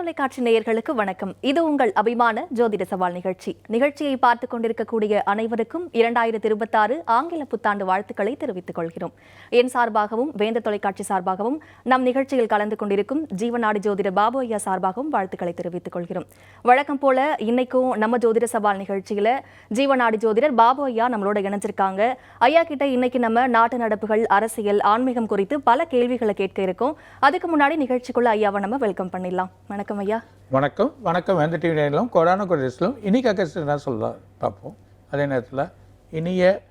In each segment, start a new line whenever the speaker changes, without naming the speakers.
தொலைக்காட்சி நேயர்களுக்கு வணக்கம். இது உங்கள் அபிமான ஜோதிட சவால் நிகழ்ச்சி. நிகழ்ச்சியை பார்த்துக் கொண்டிருக்கக்கூடிய அனைவருக்கும் இரண்டாயிரத்தி இருபத்தாறு ஆங்கில புத்தாண்டு வாழ்த்துக்களை தெரிவித்துக் கொள்கிறோம். என் சார்பாகவும் வேந்த தொலைக்காட்சி சார்பாகவும் நம் நிகழ்ச்சியில் கலந்து கொண்டிருக்கும் ஜீவநாடு ஜோதிட பாபு ஐயா சார்பாகவும் வாழ்த்துக்களை தெரிவித்துக் கொள்கிறோம். வழக்கம் போல இன்னைக்கும் நம்ம ஜோதிட சவால் நிகழ்ச்சியில ஜீவநாடு ஜோதிடர் பாபு ஐயா நம்மளோட இணைஞ்சிருக்காங்க. ஐயா கிட்ட இன்னைக்கு நம்ம நாட்டு நடப்புகள் அரசியல் ஆன்மீகம் குறித்து பல கேள்விகளை கேட்க இருக்கோம். அதுக்கு முன்னாடி நிகழ்ச்சிக்குள்ள ஐயாவை நம்ம வெல்கம் பண்ணிடலாம். வணக்கம் ஐயா.
வணக்கம். வணக்கம். வேந்த டிவி நேரிலும் கொரோனா கொடிஸ்லும் இனி கக்கஸ்ட் என்ன சொல்ல பார்ப்போம். அதே நேரத்தில் இனிய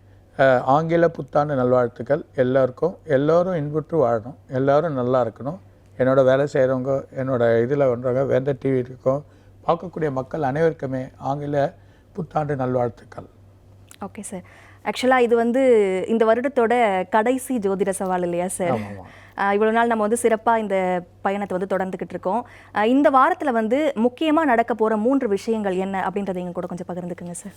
ஆங்கில புத்தாண்டு நல்வாழ்த்துக்கள் எல்லோருக்கும். எல்லோரும் இன்புற்று வாழணும். எல்லாரும் நல்லா இருக்கணும். என்னோட வேலை செய்கிறவங்க என்னோட இதில் வந்தவங்க வேந்த டிவி இருக்கும். பார்க்கக்கூடிய மக்கள் அனைவருக்குமே ஆங்கில புத்தாண்டு நல்வாழ்த்துக்கள்.
Okay sir. ஆக்சுவலாக இது வந்து இந்த வருடத்தோட கடைசி ஜோதிட சவால் இல்லையா சார்? இவ்வளோ நாள் நம்ம வந்து சிறப்பாக இந்த பயணத்தை வந்து தொடர்ந்துக்கிட்டு இருக்கோம். இந்த வாரத்தில் வந்து முக்கியமாக நடக்க போகிற மூன்று விஷயங்கள் என்ன அப்படின்றத எங்க கூட கொஞ்சம் பகிர்ந்துக்குங்க சார்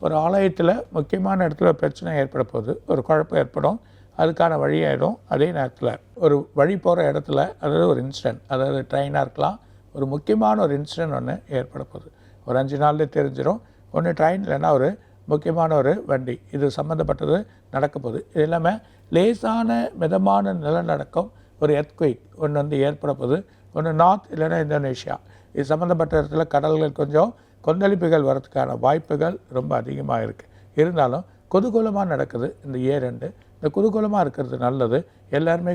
ஒரு ஆலயத்தில் முக்கியமான இடத்துல பிரச்சனை ஏற்பட போகுது ஒரு குழப்பம் ஏற்படும் அதுக்கான வழியாயிடும் அதே நேரத்தில். ஒரு வழி போகிற இடத்துல அதாவது ஒரு இன்சிடென்ட் அதாவது ட்ரெயினாக இருக்கலாம் ஒரு முக்கியமான ஒரு இன்சிடென்ட் ஒன்று ஏற்பட போகுது. ஒரு அஞ்சு நாள்லேயே தெரிஞ்சிடும் ஒன்று ட்ரெயின் இல்லைன்னா ஒரு முக்கியமான ஒரு வண்டி. இது சம்மந்தப்பட்டது நடக்க போகுது. இது எல்லாமே லேசான மிதமான நிலநடுக்கம் ஒரு எர்த்குயிக் ஒன்று வந்து ஏற்பட போகுது. ஒன்று நார்த் இல்லைன்னா இந்தோனேஷியா. இது சம்மந்தப்பட்ட இடத்துல கடல்கள் கொஞ்சம் கொந்தளிப்புகள் வரதுக்கான வாய்ப்புகள் ரொம்ப அதிகமாக இருக்குது இருந்தாலும் குதூகூலமாக நடக்குது இந்த ஏ ரெண்டு. இந்த குதூகூலமாக இருக்கிறது நல்லது. எல்லாருமே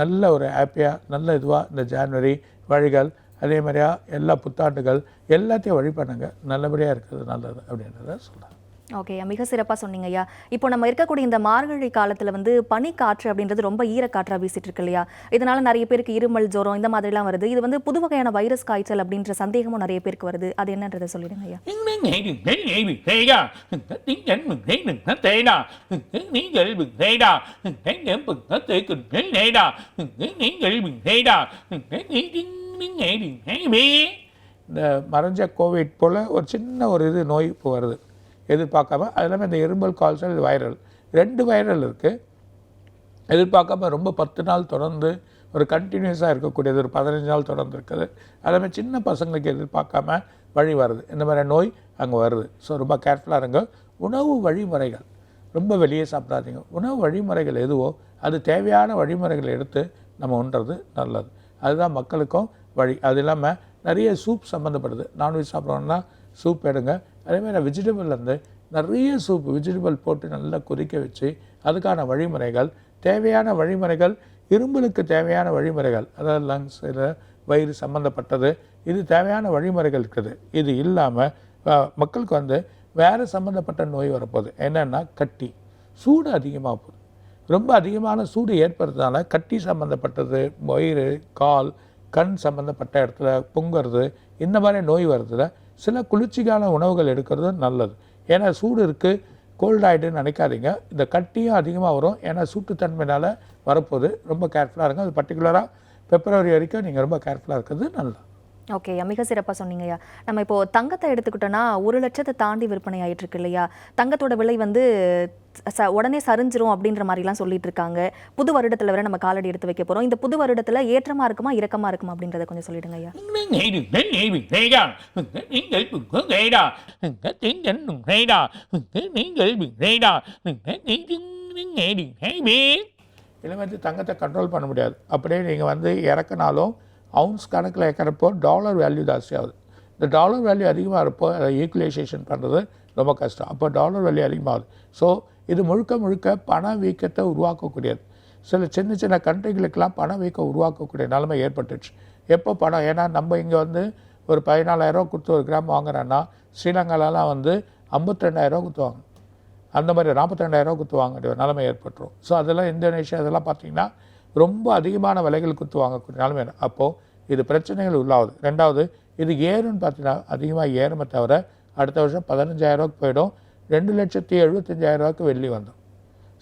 நல்ல ஒரு ஹாப்பியாக நல்ல இதுவாக இந்த ஜான்வரி வழிகள் அதே மாதிரியா எல்லா புத்தாண்டுகள் எல்லாத்தையும் வழி பண்ணுங்க நல்லபடியாக இருக்கிறது நல்லது அப்படின்றத சொல்கிறேன்
ஓகே மிக சிறப்பாக சொன்னீங்க ஐயா இப்போ நம்ம இருக்கக்கூடிய இந்த மார்கழி காலத்தில் வந்து பனிக்காற்று அப்படின்றது ரொம்ப ஈரக்காற்றா வீசிட்டு இருக்கு இல்லையா இதனால நிறைய பேருக்கு இருமல் ஜுரம் இந்த மாதிரிலாம் வருது இது வந்து புது வகையான வைரஸ் காய்ச்சல் அப்படின்ற சந்தேகமும் நிறைய பேருக்கு வருது அது என்னன்றதை சொல்லிடுங்க ஐயா
நீங்கள் செய்தா நீங்கள் செய்தா
இந்த மறைஞ்ச கோவிட் போல் ஒரு சின்ன ஒரு இது நோய் இப்போ வருது. எதிர்பார்க்காம அது இல்லாமல் இந்த இருமல் கால்சல் இது வைரல் ரெண்டு வைரல் இருக்குது எதிர்பார்க்காம ரொம்ப பத்து நாள் தொடர்ந்து ஒரு கண்டினியூஸாக இருக்கக்கூடியது ஒரு பதினஞ்சு நாள் தொடர்ந்து இருக்குது. அதே சின்ன பசங்களுக்கு எதிர்பார்க்காம வழி வருது. இந்த மாதிரி நோய் அங்கே வருது. ஸோ ரொம்ப கேர்ஃபுல்லாக இருங்க. உணவு வழிமுறைகள். ரொம்ப வெளியே சாப்பிடாதீங்க. உணவு வழிமுறைகள் எதுவோ அது தேவையான வழிமுறைகளை எடுத்து நம்ம உண்றது நல்லது. அதுதான் மக்களுக்கும் வழி அது இல்லாமல் நிறைய சூப் சம்மந்தப்படுது நான்வெஜ் சாப்பிட்றோன்னா சூப் எடுங்க. அதேமாதிரி வெஜிடபிள்லேருந்து நிறைய சூப் வெஜிடபிள் போட்டு நல்லா கொதிக்க வச்சு அதுக்கான வழிமுறைகள் தேவையான வழிமுறைகள் இரும்பலுக்கு தேவையான வழிமுறைகள் அதாவது லங்ஸில் வயிறு சம்மந்தப்பட்டது இது தேவையான வழிமுறைகள் இருக்குது. இது இல்லாமல் மக்களுக்கு வந்து வேறு சம்மந்தப்பட்ட நோய் வரப்போகுது. என்னென்னா கட்டி. சூடு அதிகமாக போகுது. ரொம்ப அதிகமான சூடு ஏற்படுறதுனால கட்டி சம்மந்தப்பட்டது வயிறு கால் கண் சம்மந்தப்பட்ட இடத்துல பொங்குறது இந்த மாதிரி நோய் வருதுல சில குளிர்ச்சிக்கான உணவுகள் எடுக்கிறது நல்லது. ஏன்னா சூடு இருக்குது கோல்ட் நினைக்காதீங்க. இந்த கட்டியும் அதிகமாக வரும். ஏன்னா சூட்டுத்தன்மையினால் வரப்போகுது. ரொம்ப கேர்ஃபுல்லாக இருங்க. அது பர்டிகுலராக பிப்ரவரி வரைக்கும் நீங்கள் ரொம்ப கேர்ஃபுல்லாக இருக்கிறது நல்லது.
ஓகே மிக சிறப்பாக சொன்னீங்கய்யா நம்ம இப்போ தங்கத்தை எடுத்துக்கிட்டோன்னா ஒரு லட்சத்தை தாண்டி விற்பனை ஆயிட்டு இருக்கு இல்லையா? தங்கத்தோட விலை வந்து ச உடனே சரிஞ்சிரும் அப்படின்ற மாதிரிலாம் சொல்லிட்டு இருக்காங்க. புது வருடத்தில் வேற நம்ம காலடி எடுத்து வைக்க போறோம். இந்த புது வருடத்தில் ஏற்றமா இருக்குமா இறக்கமா இருக்குமா அப்படின்றத கொஞ்சம் சொல்லிடுங்க ஐயா.
நீங்கள்
வந்து தங்கத்தை கண்ட்ரோல் பண்ண முடியாது. அப்படியே நீங்கள் வந்து இறக்குனாலும் அவுன்ஸ் கணக்கில் இறக்கிறப்போ டாலர் வேல்யூ ஜாஸ்தியாகுது. இந்த டாலர் வேல்யூ அதிகமாக இருப்போ அதை ஈக்குவலைசேஷன் பண்ணுறது ரொம்ப கஷ்டம். அப்போ டாலர் வேல்யூ அதிகமாகுது. ஸோ இது முழுக்க முழுக்க பண வீக்கத்தை உருவாக்கக்கூடியது. சில சின்ன சின்ன கண்ட்ரிகளுக்கெல்லாம் பண வீக்கம் உருவாக்கக்கூடிய நிலைமை ஏற்பட்டுச்சு எப்போ பணம்? ஏன்னா நம்ம இங்கே வந்து ஒரு பதினாலாயிரரூவா கொடுத்து ஒரு கிராம் வாங்குறோன்னா ஸ்ரீலங்காலலாம் வந்து ஐம்பத்திரெண்டாயிரரூவா கொடுத்துவாங்க அந்த மாதிரி நாற்பத்தி ரெண்டாயிரரூவா குத்து வாங்க வேண்டிய ஒரு நிலைமை ஏற்பட்டுரும். ஸோ அதெல்லாம் இந்தோனேஷியா இதெல்லாம் பார்த்தீங்கன்னா ரொம்ப அதிகமான விலைகள் குத்து வாங்கக்கூடிய நிலைமை அப்போது இது பிரச்சனைகள் உள்ளாகுது ரெண்டாவது இது ஏறும்னு பார்த்தீங்கன்னா அதிகமாக ஏறுமே தவிர அடுத்த வருஷம் பதினஞ்சாயிரரூவாக்கு போயிடும். ரெண்டு லட்சத்தி எழுபத்தஞ்சாயிரரூவாக்கு வெள்ளி வந்துடும்.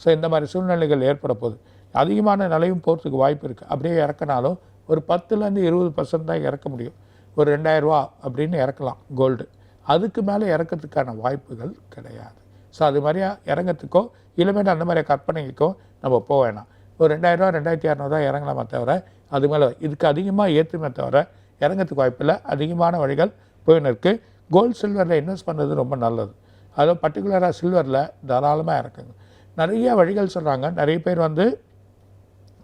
ஸோ இந்த மாதிரி சூழ்நிலைகள் ஏற்பட போகுது. அதிகமான நிலையும் போகிறதுக்கு வாய்ப்பு இருக்குது அப்படியே இறக்கினாலும் ஒரு பத்துலேருந்து இருபது பர்சன்ட் தான் இறக்க முடியும். ஒரு ரெண்டாயிரரூவா அப்படின்னு இறக்கலாம் கோல்டு அதுக்கு மேலே இறக்கிறதுக்கான வாய்ப்புகள் கிடையாது. ஸோ அது மாதிரியா இறங்கிறதுக்கோ இனிமேல் அந்த மாதிரி கற்பனைக்கோ நம்ம போக வேணாம். ஒரு ரெண்டாயிரரூவா ரெண்டாயிரத்தி இரநூறுவா இறங்கலாமா தவிர அது மேலே இதுக்கு அதிகமாக ஏற்றுமே தவிர இறங்கிறதுக்கு வாய்ப்பில்லை அதிகமான வழிகள் போயின்னு இருக்குது கோல்டு சில்வரில் இன்வெஸ்ட் பண்ணுறது ரொம்ப நல்லது. அதுவும் பர்டிகுலராக சில்வரில் தாராளமாக இறக்குங்க. நிறைய வழிகள் சொல்கிறாங்க நிறைய பேர் வந்து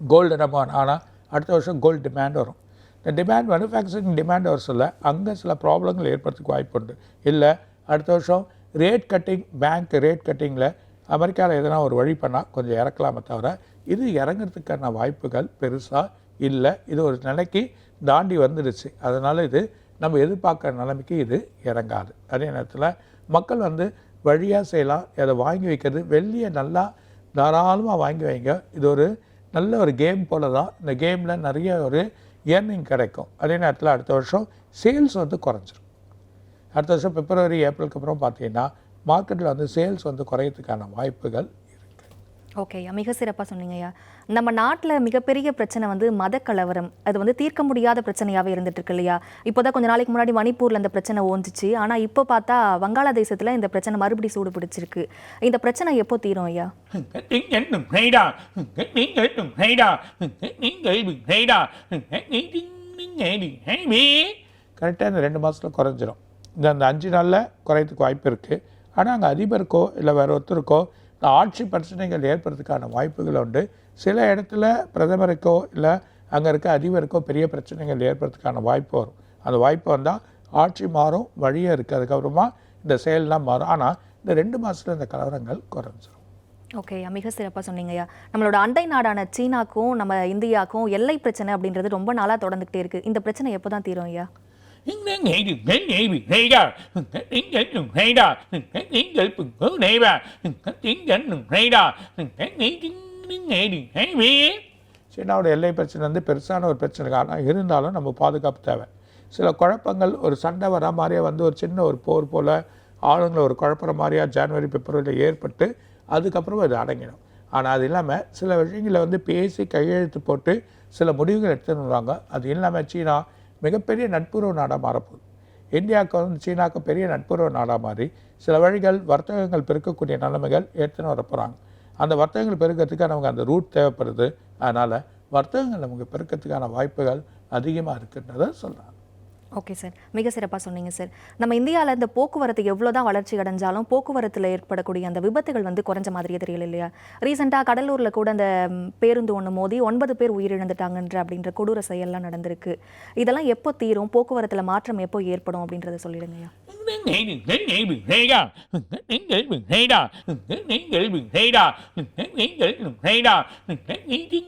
கோல்டு நம்ம ஆனால் அடுத்த வருஷம் கோல்டு டிமாண்ட் வரும். இந்த டிமாண்ட் மேனுஃபேக்சரிங் டிமாண்ட் வர சொல்ல அங்கே சில ப்ராப்ளங்கள் ஏற்படுறதுக்கு வாய்ப்பு உண்டு. இல்லை அடுத்த வருஷம் ரேட் கட்டிங் பேங்க் ரேட் கட்டிங்கில் அமெரிக்காவில் எதனா ஒரு வழி பண்ணால் கொஞ்சம் இறக்கலாமே தவிர இது இறங்குறதுக்கான வாய்ப்புகள் பெருசாக இல்லை. இது ஒரு நிலைக்கு தாண்டி வந்துடுச்சு. அதனால் இது நம்ம எதிர்பார்க்குற நிலைமைக்கு இது இறங்காது. அதே நேரத்தில் மக்கள் வந்து வழியாக செய்யலாம் அதை வாங்கி வைக்கிறது வெள்ளியை நல்லா தாராளமாக வாங்கி வைங்க. இது ஒரு நல்ல ஒரு கேம் போல தான் இந்த கேமில் நிறைய ஒரு ஏர்னிங் கிடைக்கும். அதே நேரத்தில் அடுத்த வருஷம் சேல்ஸ் வந்து குறைஞ்சிரும். அடுத்த வருஷம் பிப்ரவரி ஏப்ரலுக்கு அப்புறம் பார்த்தீங்கன்னா மார்க்கெட்டில் வந்து சேல்ஸ் வந்து குறையறதுக்கான வாய்ப்புகள் ஓகேயா
ஓகே ஐயா மிக சிறப்பாக சொன்னீங்க ஐயா. நம்ம நாட்டில் மிகப்பெரிய பிரச்சனை வந்து மத கலவரம். அது வந்து தீர்க்க முடியாத பிரச்சனையாகவே இருந்துட்டு இருக்கு இல்லையா? இப்போதான் கொஞ்ச நாளைக்கு முன்னாடி மணிப்பூரில் இந்த பிரச்சனை ஓஞ்சிச்சு ஆனால் இப்போ பார்த்தா வங்காளதேசத்தில் இந்த பிரச்சனை மறுபடி சூடு பிடிச்சிருக்கு. இந்த பிரச்சனை எப்போ தீரும் ஐயா?
கரெக்டாக இந்த ரெண்டு மாதத்தில் குறைஞ்சிரும். இந்த அந்த அஞ்சு நாளில் குறையிறதுக்கு வாய்ப்பு இருக்குது ஆனால் அங்கே அதிபருக்கோ இல்லை வேற ஒருத்தருக்கோ ஆட்சி பிரச்சனைகள் ஏற்படுறதுக்கான வாய்ப்புகள் உண்டு. சில இடத்துல பிரதமருக்கோ இல்லை அங்கே இருக்க அதிபருக்கோ பெரிய பிரச்சனைகள் ஏற்படுறதுக்கான வாய்ப்பு வரும். அந்த வாய்ப்பு வந்தால் ஆட்சி மாறும் வழியே இருக்குது அதுக்கப்புறமா இந்த செயல்லாம் மாறும். ஆனால் இந்த ரெண்டு மாதத்தில் இந்த கலவரங்கள் குறைஞ்சிரும்.
ஓகே மிக சிறப்பாக சொன்னீங்கய்யா. நம்மளோட அண்டை நாடான சீனாக்கும் நம்ம இந்தியாவுக்கும் எல்லை பிரச்சனை அப்படின்றது ரொம்ப நாளாக தொடர்ந்துகிட்டே இருக்குது இந்த பிரச்சனை எப்போ தான் தீரும் ஐயா
சீனாவோட எல்லை பிரச்சனை வந்து பெருசான ஒரு பிரச்சனை. ஆனால் இருந்தாலும் நம்ம பாதுகாப்பு தேவை. சில குழப்பங்கள் ஒரு சண்டை வர மாதிரியே வந்து ஒரு சின்ன ஒரு போர் போல் ஆளுங்களை ஒரு குழப்புற மாதிரியா ஜனவரி பிப்ரவரியில் ஏற்பட்டு அதுக்கப்புறம் அது அடங்கிடும். ஆனால் அது இல்லாமல் சில விஷயங்களை வந்து பேசி கையெழுத்து போட்டு சில முடிவுகள் எடுத்துன்னு வருவாங்க. அது இல்லாமல் சீனா மிகப்பெரிய நட்புறவு நாடாக மாறப்போகுது. இந்தியாவுக்கு வந்து சீனாவுக்கு பெரிய நட்புறவு நாடாக மாறி சில வழிகள் வர்த்தகங்கள் பெருக்கக்கூடிய நிலைமைகள் ஏற்றுன்னு வர போகிறாங்க அந்த வர்த்தகங்கள் பெருக்கிறதுக்கு நமக்கு அந்த ரூட் தேவைப்படுது. அதனால் வர்த்தகங்கள் நமக்கு பெருக்கிறதுக்கான வாய்ப்புகள் அதிகமாக இருக்குன்றதை சொல்கிறாங்க
ஓகே சார் மிக சிறப்பாக சொன்னீங்க சார் நம்ம இந்தியாவில் இந்த போக்குவரத்து எவ்வளோ தான் வளர்ச்சி அடைஞ்சாலும் போக்குவரத்தில் ஏற்படக்கூடிய அந்த விபத்துகள் வந்து குறைஞ்ச மாதிரியே தெரியல இல்லையா? ரீசெண்டாக கடலூரில் கூட அந்த பேருந்து ஒன்று மோதி ஒன்பது பேர் உயிரிழந்துட்டாங்கன்ற அப்படின்ற கொடூர செயல்லாம் நடந்திருக்கு. இதெல்லாம் எப்போ தீரும்? போக்குவரத்தில் மாற்றம் எப்போ ஏற்படும் அப்படின்றத சொல்லிடுங்கய்யா
நீங்கள்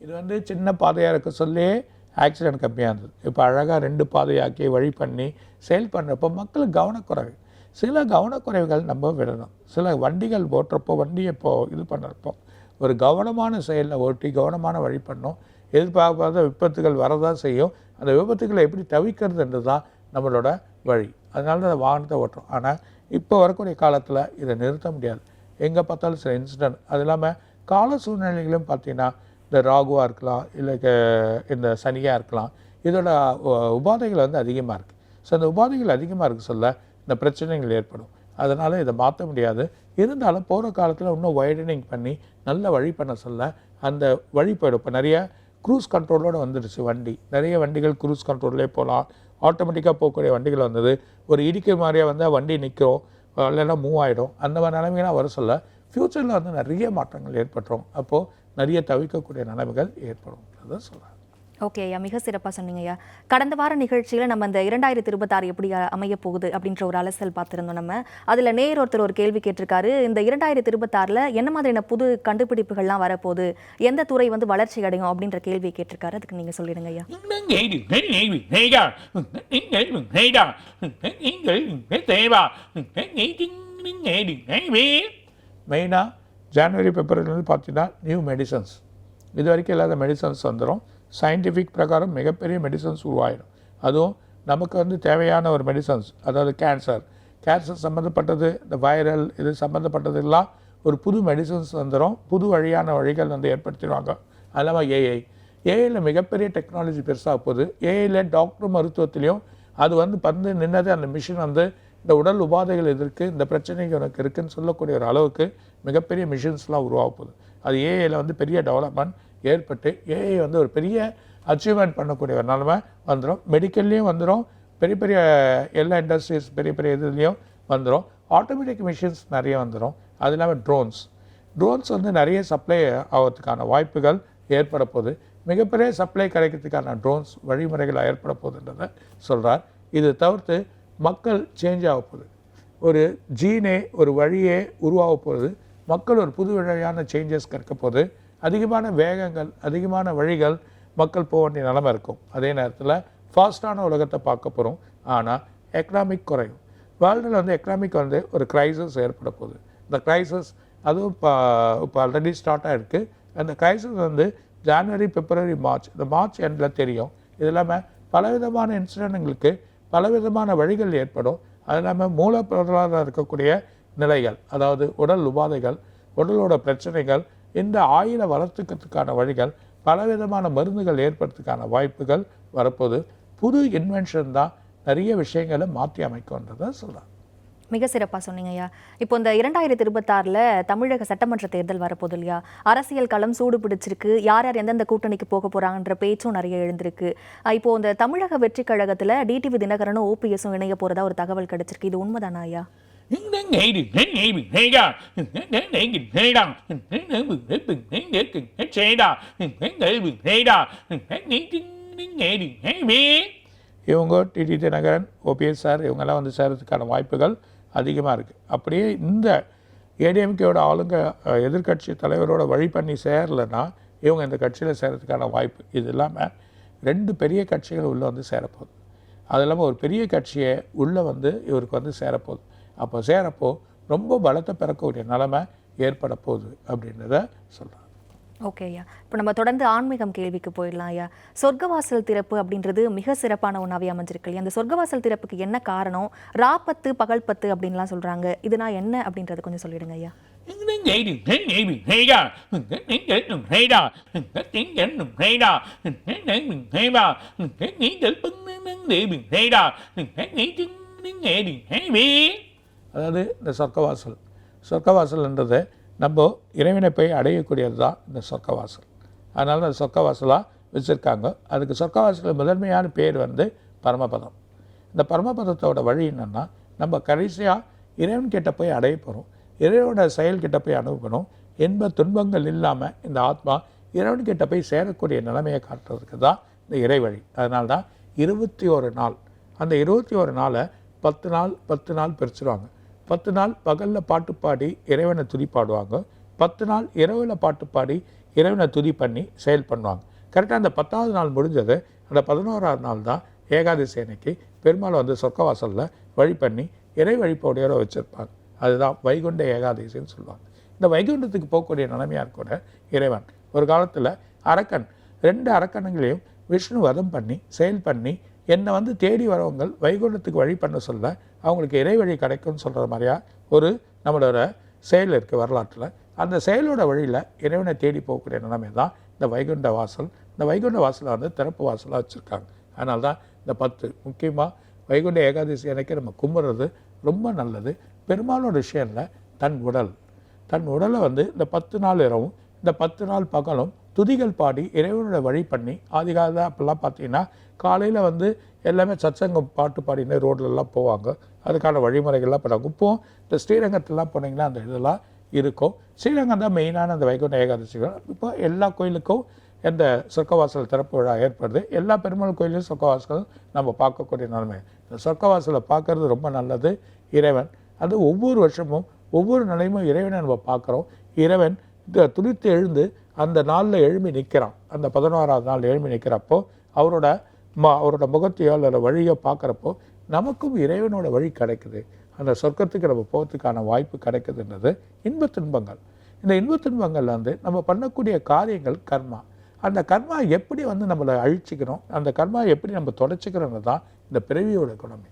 இது வந்து சின்ன பாதையாக இருக்க சொல்லி ஆக்சிடெண்ட் கம்மியாக இருந்தது. இப்போ அழகாக ரெண்டு பாதையாக்கி வழி பண்ணி செயல் பண்ணுறப்போ மக்களுக்கு கவனக்குறைவு. சில கவனக்குறைவுகள் நம்ம விடணும். சில வண்டிகள் ஓட்டுறப்போ வண்டியை இப்போ இது பண்ணுறப்போ ஒரு கவனமான செயலில் ஓட்டி கவனமான வழி பண்ணோம் எதிர்பார்க்காத விபத்துகள் வரதான் செய்யும். அந்த விபத்துகளை எப்படி தவிக்கிறதுன்றது தான் நம்மளோட வழி. அதனால தான் வாகனத்தை ஓட்டுறோம். ஆனால் இப்போ வரக்கூடிய காலத்தில் இதை நிறுத்த முடியாது. எங்கே பார்த்தாலும் சில இன்சிடென்ட். அது இல்லாமல் கால சூழ்நிலைகளும் பார்த்தீங்கன்னா இந்த ராகுவாக இருக்கலாம் இல்லை இந்த சனியாக இருக்கலாம் இதோட உபாதைகள் வந்து அதிகமாக இருக்குது ஸோ அந்த உபாதைகள் அதிகமாக இருக்க சொல்ல இந்த பிரச்சனைகள் ஏற்படும். அதனால் இதை மாற்ற முடியாது. இருந்தாலும் போகிற காலத்தில் இன்னும் வைடனிங் பண்ணி நல்ல வழி பண்ண சொல்ல அந்த வழி போயிடும். இப்போ நிறைய க்ரூஸ் கண்ட்ரோலோடு வந்துடுச்சு வண்டி. நிறைய வண்டிகள் க்ரூஸ் கண்ட்ரோல்லே போகலாம். ஆட்டோமேட்டிக்காக போகக்கூடிய வண்டிகள் வந்தது. ஒரு இடிக்கை மாதிரியாக வந்தால் வண்டி நிற்கிறோம் இல்லைன்னா மூவ் ஆகிடும் அந்த மாதிரி நிலைமைகள்லாம் வர சொல்ல ஃப்யூச்சரில் வந்து நிறைய மாற்றங்கள் ஏற்பட்டுரும். அப்போது நிறைய தவிர்க்கக்கூடிய நிலைமைகள் ஏற்படும். அதை சொல்கிறேன்
ஓகே ஐயா. மிக சிறப்பாக சொன்னீங்க ஐயா. கடந்த வார நிகழ்ச்சியில் நம்ம இந்த இரண்டாயிரத்தி இருபத்தாறு எப்படி அமைய போகுது அப்படின்ற ஒரு அலசல் பார்த்துருந்தோம் நம்ம. அதில் நேர் ஒருத்தர் ஒரு கேள்வி கேட்டிருக்காரு. இந்த இரண்டாயிரத்தி இருபத்தாறில் என்ன மாதிரியான புது கண்டுபிடிப்புகள்லாம் வரப்போகுது? எந்த துறை வந்து வளர்ச்சி அடையும் அப்படின்ற கேள்வியை கேட்டிருக்காரு. அதுக்கு நீங்கள் சொல்லிடுங்க ஐயா.
மெயினாக ஜனவரி பிப்ரவரிலேருந்து பார்த்தீங்கன்னா நியூ மெடிசன்ஸ் இது வரைக்கும் இல்லாத மெடிசன்ஸ் வந்துடும் சயின்டிஃபிக் பிரகாரம் மிகப்பெரிய மெடிசன்ஸ் உருவாயிடும் அதுவும் நமக்கு வந்து தேவையான ஒரு மெடிசன்ஸ் அதாவது கேன்சர் கேன்சர் சம்மந்தப்பட்டது இந்த வைரல் இது சம்மந்தப்பட்டதெல்லாம் ஒரு புது மெடிசன்ஸ் வந்துடும் புது வழியான வழிகள் வந்து ஏற்படுத்திடுவாங்க. அது இல்லாமல் ஏஐ ஏஐயில் மிகப்பெரிய டெக்னாலஜி பெருசாக போகுது. ஏஐயில் டாக்டர் மருத்துவத்துலேயும் அது வந்து பந்து நின்னது அந்த மிஷின் வந்து இந்த உடல் உபாதைகள் எதற்கு இந்த பிரச்சனைகள் எனக்கு இருக்குன்னு சொல்லக்கூடிய ஒரு அளவுக்கு மிகப்பெரிய மிஷின்ஸ்லாம் உருவாக போகுது. அது ஏஐயில் வந்து பெரிய டெவலப்மெண்ட் ஏற்பட்டு ஏஐ வந்து ஒரு பெரிய அச்சீவ்மெண்ட் பண்ணக்கூடிய ஒரு நிலைமை வந்துடும் மெடிக்கல்லையும் வந்துடும் பெரிய பெரிய எல்லா இண்டஸ்ட்ரீஸ் பெரிய பெரிய இதுலேயும் வந்துடும் ஆட்டோமேட்டிக் மிஷின்ஸ் நிறைய வந்துடும் அது இல்லாமல் ட்ரோன்ஸ் ட்ரோன்ஸ் வந்து நிறைய சப்ளை ஆகிறதுக்கான வாய்ப்புகள் ஏற்பட போகுது. மிகப்பெரிய சப்ளை கிடைக்கிறதுக்கான ட்ரோன்ஸ் வழிமுறைகள் ஏற்பட போகுதுன்றதை சொல்கிறார் இது தவிர்த்து மக்கள் சேஞ்ச் ஆக போகுது. ஒரு ஜீனே ஒரு வழியே உருவாக போகுது. மக்கள் ஒரு புது வழியான சேஞ்சஸ் கற்க போது அதிகமான வேகங்கள் அதிகமான வழிகள் மக்கள் போக வேண்டிய நிலமை இருக்கும். அதே நேரத்தில் ஃபாஸ்டான உலகத்தை பார்க்க போகிறோம் ஆனால் எக்கனாமிக் குறையும் வேர்ல்டில் வந்து எக்கனாமிக் வந்து ஒரு க்ரைசஸ் ஏற்பட போகுது. இந்த க்ரைசஸ் அதுவும் இப்போ இப்போ ஆல்ரெடி ஸ்டார்ட் ஆகிருக்கு அந்த க்ரைசஸ் வந்து ஜான்வரி பிப்ரவரி மார்ச் இந்த மார்ச் எண்டில் தெரியும். இது இல்லாமல் பலவிதமான இன்சிடென்ட்டுங்களுக்கு பலவிதமான வழிகள் ஏற்படும். அது இல்லாமல் மூலப்பொருளாக இருக்கக்கூடிய நிலைகள் அதாவது உடல் உபாதைகள் உடலோட பிரச்சனைகள் இந்த ஆயிலை வளர்த்துக்கிறதுக்கான வழிகள் பலவிதமான மருந்துகள் ஏற்படுறதுக்கான வாய்ப்புகள் வரப்போது புது இன்வென்ஷன் தான் நிறைய விஷயங்களை மாற்றி அமைக்கும்ன்றதை சொல்கிறாங்க
மிக சிறப்பாக சொன்னீங்க ஐயா. இப்போ இந்த இரண்டாயிரத்தி இருபத்தாறில் தமிழக சட்டமன்ற தேர்தல் வரப்போகுது இல்லையா? அரசியல் களம் சூடு பிடிச்சிருக்கு. யார் யார் எந்தெந்த கூட்டணிக்கு போக போகிறாங்கன்ற பேச்சும் நிறைய எழுந்திருக்கு. இப்போ இந்த தமிழக வெற்றி கழகத்தில் டிடிவி தினகரனும் ஓபிஎஸும் இணைய போகிறதா ஒரு தகவல் கிடைச்சிருக்கு. இது உண்மைதானா ஐயா?
இவங்க டிடி தினகரன் ஓபிஎஸ் சார் இவங்கெல்லாம் வந்து சேர்றதுக்கான வாய்ப்புகள் அதிகமாக இருக்குது அப்படியே இந்த ஏடிஎம்கேயோட ஆளுங்க எதிர்கட்சி எதிர்க்கட்சி தலைவரோட வழி பண்ணி சேரலைன்னா இவங்க இந்த கட்சியில் சேரத்துக்கான வாய்ப்பு. இது இல்லாமல் ரெண்டு பெரிய கட்சிகள் உள்ளே வந்து சேரப்போகுது. அது இல்லாமல் ஒரு பெரிய கட்சியை உள்ளே வந்து இவருக்கு வந்து சேரப்போகுது. அப்போ சேரப்போ ரொம்ப பலத்தை பிறக்கக்கூடிய நிலமை ஏற்பட போகுது அப்படின்றத சொல்கிறாங்க
ஓகே ஐயா இப்போ நம்ம தொடர்ந்து ஆன்மீகம் கேள்விக்கு போயிடலாம் ஐயா சொர்க்கவாசல் திறப்பு அப்படின்றது மிக சிறப்பான ஒன்றாவே அமைஞ்சிருக்கு இல்லையா? அந்த சொர்க்கவாசல் திறப்புக்கு என்ன காரணம்? ராப்பத்து பகல் பத்து அப்படின்லாம் சொல்கிறாங்க இதுனா என்ன அப்படின்றத கொஞ்சம் சொல்லிடுங்க ஐயா
அதாவது இந்த சொர்க்கவாசல். சொர்க்கவாசல்ன்றது நம்ம இறைவனை போய் அடையக்கூடியது தான் இந்த சொர்க்கவாசல். அதனால அந்த சொர்க்கவாசலாக வச்சுருக்காங்க. அதுக்கு சொர்க்கவாசலில் முதன்மையான பேர் வந்து பரமபதம். இந்த பரமபதத்தோட வழி என்னென்னா நம்ம கடைசியாக இறைவன்கிட்ட போய் அடைய போகிறோம் இறைவனோட செயல்கிட்ட போய் அனுப்பணும் என்ப துன்பங்கள் இல்லாமல் இந்த ஆத்மா இறைவன்கிட்ட போய் சேரக்கூடிய நிலைமையை காட்டுறதுக்கு தான் இந்த இறைவழி அதனால தான் இருபத்தி ஒரு நாள். அந்த இருபத்தி ஒரு நாளை பத்து நாள் பத்து நாள் பிரிச்சுருவாங்க. பத்து நாள் பகலில் பாட்டு பாடி இறைவனை துதி பாடுவாங்க. பத்து நாள் இரவில் பாட்டு பாடி இறைவனை துதி பண்ணி செயல் பண்ணுவாங்க. கரெக்டாக அந்த பத்தாவது நாள் முடிஞ்சது. அந்த பதினோராவது நாள் தான் ஏகாதசி அன்னைக்கு பெருமாள் வந்து சொர்க்கவாசலில் வழி பண்ணி இறை வழிபாடையோட வச்சுருப்பாங்க. அதுதான் வைகுண்ட ஏகாதசின்னு சொல்லுவாங்க. இந்த வைகுண்டத்துக்கு போகக்கூடிய நிலைமையாக கூட இறைவன். ஒரு காலத்தில் அரக்கன் ரெண்டு அரக்கணங்களையும் விஷ்ணு வதம் பண்ணி செயல் பண்ணி என்னை வந்து தேடி வரவங்கள் வைகுண்டத்துக்கு வழி பண்ண சொல்ல அவங்களுக்கு இறைவழி கிடைக்கும்னு சொல்கிற மாதிரியா? ஒரு நம்மளோட செயல் இருக்குது வரலாற்றில் அந்த செயலோட வழியில் இறைவனை தேடி போகக்கூடிய நிலைமை தான் இந்த வைகுண்ட வாசல். இந்த வைகுண்ட வாசலை வந்து திறப்பு வாசலாக வச்சுருக்காங்க. அதனால தான் இந்த பத்து முக்கியமாக வைகுண்ட ஏகாதசி அன்னைக்கு நம்ம கும்பிட்றது ரொம்ப நல்லது. பெருமாளோட விஷயம் இல்லை தன் உடல். தன் உடலை வந்து இந்த பத்து நாள் இரவும் இந்த பத்து நாள் பகலும் துதிகள் பாடி இறைவனோட வழி பண்ணி ஆதிகாலத்தில் அப்பெல்லாம் பார்த்தீங்கன்னா காலையில் வந்து எல்லாமே சச்சங்கம் பாட்டு பாடினு ரோட்லலாம் போவாங்க. அதுக்கான வழிமுறைகள்லாம் பண்ணுவாங்க இப்போ இந்த ஸ்ரீரங்கத்துலலாம் போனீங்கன்னா அந்த இதெல்லாம் இருக்கும். ஸ்ரீரங்கம் தான் மெயினான அந்த வைகுண்ட ஏகாதசிகள் இப்போ எல்லா கோயிலுக்கும் இந்த சொர்க்கவாசல் திறப்பு விழா ஏற்படுது. எல்லா பெருமாள் கோயிலையும் சொர்க்கவாசல் நம்ம பார்க்கக்கூடிய நிலைமை. இந்த சொர்க்கவாசலை பார்க்கறது ரொம்ப நல்லது. இறைவன் அது ஒவ்வொரு வருஷமும் ஒவ்வொரு நிலையும் இறைவனை நம்ம பார்க்குறோம். இறைவன் இந்த துடித்து எழுந்து அந்த நாளில் எழும்பி நிற்கிறான் அந்த பதினோராவது நாள் எழும்பி நிற்கிறப்போ அவரோட ம அவரோட முகத்தையோ அல்லது வழியோ பார்க்குறப்போ நமக்கும் இறைவனோட வழி கிடைக்குது. அந்த சொர்க்கத்துக்கு நம்ம போகிறதுக்கான வாய்ப்பு கிடைக்குதுன்றது இன்பத் துன்பங்கள். இந்த இன்பத் துன்பங்கள்ல வந்து நம்ம பண்ணக்கூடிய காரியங்கள் கர்மா. அந்த கர்மா எப்படி வந்து நம்மளை அழிச்சிக்கிறோம் அந்த கர்மா எப்படி நம்ம தொடச்சிக்கிறோம்னு தான் இந்த பிறவியோட குணமே.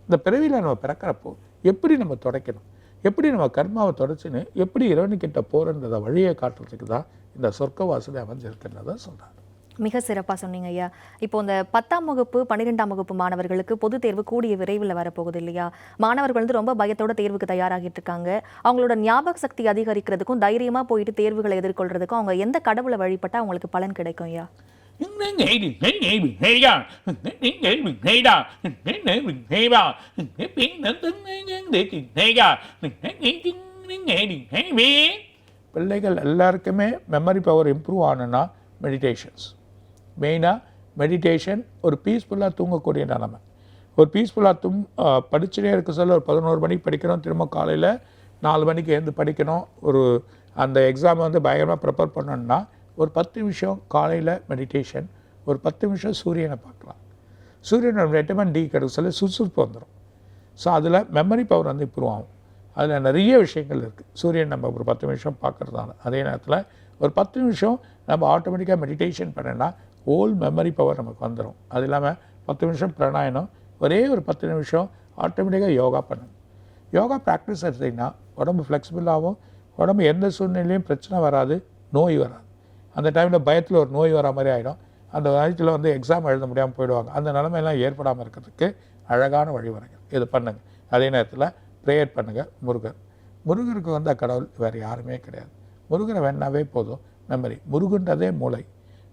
இந்த பிறவியில் நம்ம பிறக்கிறப்போ எப்படி நம்ம தொடக்கணும்? எப்படி நம்ம கர்மாவை தொடச்சின்னு எப்படி இறைவனுக்கிட்ட போகிறன்றத வழியை காட்டுறதுக்கு தான் இந்த சொர்க்க வாசலை அமைஞ்சிருக்கின்றதை சொல்கிறார்
மிக சிறப்பாக சொன்னீங்க ஐயா. இப்போ இந்த பத்தாம் வகுப்பு பன்னிரெண்டாம் வகுப்பு மாணவர்களுக்கு பொது தேர்வு கூடிய விரைவில் வரப்போகுது இல்லையா? மாணவர்கள் வந்து ரொம்ப பயத்தோட தேர்வுக்கு தயாராகிட்டு இருக்காங்க. அவங்களோட ஞாபக சக்தி அதிகரிக்கிறதுக்கும் தைரியமாக போயிட்டு தேர்வுகளை எதிர்கொள்றதுக்கும் அவங்க எந்த கடவுளை வழிபட்டா அவங்களுக்கு பலன் கிடைக்கும் ஐயா?
பிள்ளைகள் எல்லாருக்குமே மெமரி பவர் இம்ப்ரூவ் ஆகணும்னா மெடிடேஷன்ஸ் மெயினாக மெடிடேஷன் ஒரு பீஸ்ஃபுல்லாக தூங்கக்கூடிய நிலைமை. ஒரு பீஸ்ஃபுல்லாக தும் படிச்சுட்டே இருக்க சொல்ல ஒரு பதினோரு மணிக்கு படிக்கணும் திரும்ப காலையில் நாலு மணிக்கு எழுந்து படிக்கணும். ஒரு அந்த எக்ஸாமை வந்து பயங்கரமாக ப்ரிப்பேர் பண்ணணும்னா ஒரு பத்து நிமிஷம் காலையில் மெடிடேஷன் ஒரு பத்து நிமிஷம் சூரியனை பார்க்கலாம். சூரியனோட விட்டமின் டி கிடைக்க சொல்ல சுறுசுறுப்பு வந்துடும் ஸோ அதில் மெமரி பவர் வந்து இம்ப்ரூவ் ஆகும். அதில் நிறைய விஷயங்கள் இருக்குது சூரியன் நம்ம ஒரு பத்து நிமிஷம் பார்க்குறதால. அதே நேரத்தில் ஒரு பத்து நிமிஷம் நம்ம ஆட்டோமேட்டிக்காக மெடிடேஷன் பண்ணோன்னா ஓல் மெமரி பவர் நமக்கு வந்துடும் அது இல்லாமல் பத்து நிமிஷம் பிராணாயணம் ஒரே ஒரு பத்து நிமிஷம் ஆட்டோமேட்டிக்காக யோகா பண்ணணும் யோகா ப்ராக்டிஸ் எடுத்திங்கன்னா உடம்பு ஃப்ளெக்சிபிளாகவும் உடம்பு எந்த சூழ்நிலையும் பிரச்சனை வராது நோய் வராது. அந்த டைமில் பயத்தில் ஒரு நோய் வரா மாதிரி ஆகிடும் அந்த வயசில் வந்து எக்ஸாம் எழுத முடியாமல் போயிடுவாங்க. அந்த நிலைமையெல்லாம் ஏற்படாமல் இருக்கிறதுக்கு அழகான வழிமுறைகள் இது பண்ணுங்கள் அதே நேரத்தில் ப்ரேயர் பண்ணுங்கள் முருகர். முருகருக்கு வந்த கடவுள் வேறு யாருமே கிடையாது. முருகனை வேணாவே போதும். மெமரி முருகன்றதே மூளை.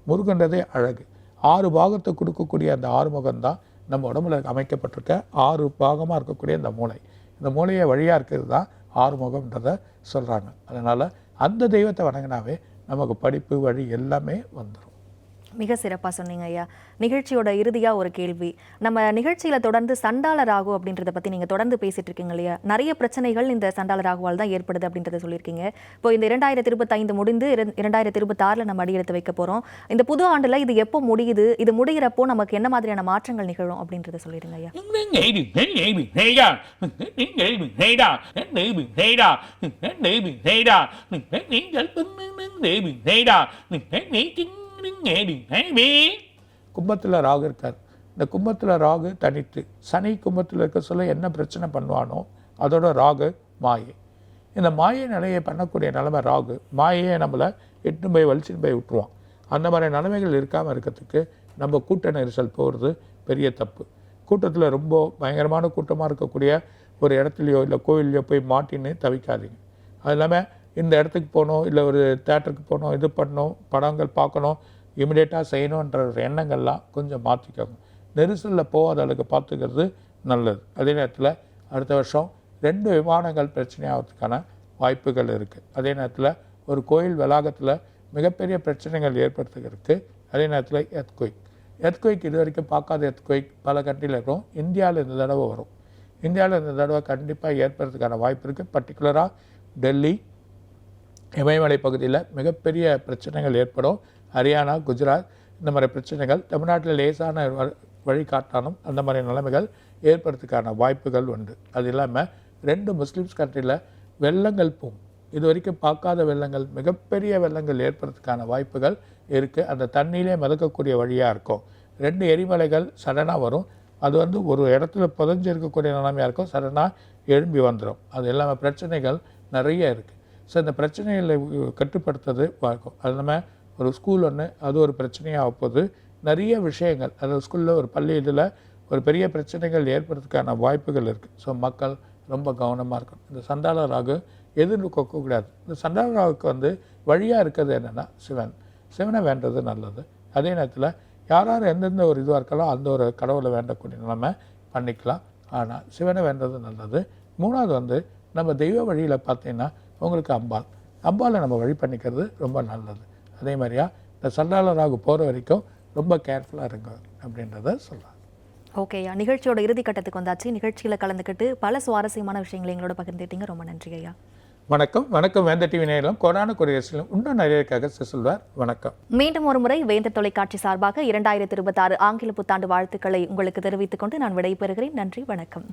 முருகன்றதே அழகு. ஆறு பாகத்தை கொடுக்கக்கூடிய அந்த ஆறுமுகம் தான் நம்ம உடம்புல அமைக்கப்பட்டிருக்க. ஆறு பாகமாக இருக்கக்கூடிய இந்த மூளை. இந்த மூளையை வழியாக இருக்கிறது தான் ஆறுமுகம்ன்றதை சொல்கிறாங்க அதனால் அந்த தெய்வத்தை வணங்கினாவே நமக்கு படிப்பு வழி எல்லாமே வந்துடும்
மிக சிறப்பாக சொன்னீங்க ஐயா. நிகழ்ச்சியோட இறுதியாக ஒரு கேள்வி. நம்ம நிகழ்ச்சியில் தொடர்ந்து சண்டாள ராகு அப்படின்றத பற்றி நீங்கள் தொடர்ந்து பேசிகிட்டு இருக்கீங்க இல்லையா? நிறைய பிரச்சனைகள் இந்த சண்டாள ராகுவால் தான் ஏற்படுது அப்படின்றத சொல்லியிருக்கீங்க. இப்போ இந்த இரண்டாயிரத்தி இருபத்தைந்து முடிந்து இரண்டாயிரத்தி இருபத்தாறில் நம்ம அடியெடுத்து வைக்க போகிறோம் இந்த புது ஆண்டில் இது எப்போ முடியுது? இது முடிகிறப்போ நமக்கு என்ன மாதிரியான மாற்றங்கள் நிகழும் அப்படின்றத சொல்லிடுங்க ஐயா.
கும்பத்தில் ராகு இருக்கார். இந்த கும்பத்தில் ராகு தனித்து சனி கும்பத்தில் இருக்க சொல்ல என்ன பிரச்சனை பண்ணுவானோ அதோட ராகு மாயை. இந்த மாயை நிலையை பண்ணக்கூடிய நிலைமை ராகு மாயையை நம்மளை எட்டு போய் வலிச்சுன்னு போய் விட்டுருவான். அந்த மாதிரி நிலைமைகள் இருக்காமல் இருக்கிறதுக்கு நம்ம கூட்ட நெரிசல் போகிறது பெரிய தப்பு. கூட்டத்தில் ரொம்ப பயங்கரமான கூட்டமாக இருக்கக்கூடிய ஒரு இடத்துலையோ இல்லை கோவில்லையோ போய் மாட்டின்னு தவிக்காதீங்க. அது இல்லாமல் இந்த இடத்துக்கு போகணும் இல்லை ஒரு தேட்டருக்கு போகணும் இது பண்ணணும் படங்கள் பார்க்கணும் இமிடியேட்டாக செய்யணுன்ற ஒரு எண்ணங்கள்லாம் கொஞ்சம் மாற்றிக்கோங்க நெரிசலில் போகாத அளவுக்கு பார்த்துக்கிறது நல்லது. அதே நேரத்தில் அடுத்த வருஷம் ரெண்டு விமானங்கள் பிரச்சனையாகிறதுக்கான வாய்ப்புகள் இருக்குது அதே நேரத்தில் ஒரு கோயில் வளாகத்தில் மிகப்பெரிய பிரச்சனைகள் ஏற்படுத்துகிறதுக்கு அதே நேரத்தில் எத்குயிக் எத்குயிக் இது வரைக்கும் பார்க்காத எத்குயிக் பல கண்ட்ரியில் இருக்கும். இந்தியாவில் இந்த தடவை வரும். இந்தியாவில் இந்த தடவை கண்டிப்பாக ஏற்படுறதுக்கான வாய்ப்பு இருக்குது பர்டிகுலராக டெல்லி இமயமலை பகுதியில் மிகப்பெரிய பிரச்சனைகள் ஏற்படும். ஹரியானா குஜராத் இந்த மாதிரி பிரச்சனைகள் தமிழ்நாட்டில் லேசான வ- வழிகாட்டாலும் அந்த மாதிரி நிலைமைகள் ஏற்படுறதுக்கான வாய்ப்புகள் உண்டு. அது இல்லாமல் ரெண்டு முஸ்லீம்ஸ் கண்ட்ரியில் வெள்ளங்கள் பூம். இது வரைக்கும் பார்க்காத வெள்ளங்கள் மிகப்பெரிய வெள்ளங்கள் ஏற்படுறதுக்கான வாய்ப்புகள் இருக்குது அந்த தண்ணியிலே மிதக்கக்கூடிய வழியாக இருக்கும். ரெண்டு எரிமலைகள் சடனாக வரும். அது வந்து ஒரு இடத்துல புதஞ்சு இருக்கக்கூடிய நிலைமையாக இருக்கும். சடனாக எழும்பி வந்துடும் அது இல்லாமல் பிரச்சனைகள் நிறைய இருக்குது ஸோ இந்த பிரச்சனைகளை கட்டுப்படுத்துறது பார்க்கும் அது நம்ம ஒரு ஸ்கூல் ஒன்று அது ஒரு பிரச்சனையாக போகுது. நிறைய விஷயங்கள் அந்த ஸ்கூலில் ஒரு பள்ளி இதில் ஒரு பெரிய பிரச்சனைகள் ஏற்படுறதுக்கான வாய்ப்புகள் இருக்குது ஸோ மக்கள் ரொம்ப கவனமாக இருக்கணும். இந்த சண்டாள ராகு கொக்கக்கூடாது இந்த சண்டாள ராகுக்கு வந்து வழியாக இருக்கிறது என்னென்னா சிவன். சிவனை வேண்டது நல்லது. அதே நேரத்தில் யார் யார் எந்தெந்த ஒரு இதுவாக இருக்கலாம் அந்த ஒரு கடவுளை வேண்டக்கூடிய நிலைமை பண்ணிக்கலாம். ஆனால் சிவனை வேண்டது நல்லது. மூணாவது வந்து நம்ம தெய்வ வழியில் பார்த்தீங்கன்னா உங்களுக்கு அம்பாள். அம்பாளை நம்ம வழி பண்ணிக்கிறது ரொம்ப நல்லது. அதே மாதிரியா இந்த சண்டாள ராகு போகிற வரைக்கும் ரொம்ப கேர்ஃபுல்லாக இருங்க அப்படின்றத சொல்லலாம்.
ஓகே ஐயா. நிகழ்ச்சியோட இறுதி கட்டத்துக்கு வந்தாச்சு. நிகழ்ச்சியில கலந்துக்கிட்டு பல சுவாரஸ்யமான விஷயங்களை எங்களோட பகிர்ந்துட்டீங்க. ரொம்ப நன்றி ஐயா.
வணக்கம். வணக்கம் வேந்த டிவி நேரிலும் கொரோனா குடியரசிலும் இன்னும் நிறைய இருக்காக சொல்வார். வணக்கம்.
மீண்டும் ஒரு முறை வேந்த தொலைக்காட்சி சார்பாக இரண்டாயிரத்தி இருபத்தாறு ஆங்கில புத்தாண்டு வாழ்த்துக்களை உங்களுக்கு தெரிவித்துக் கொண்டு நான் விடைபெறுகிறேன். நன்றி வணக்கம்.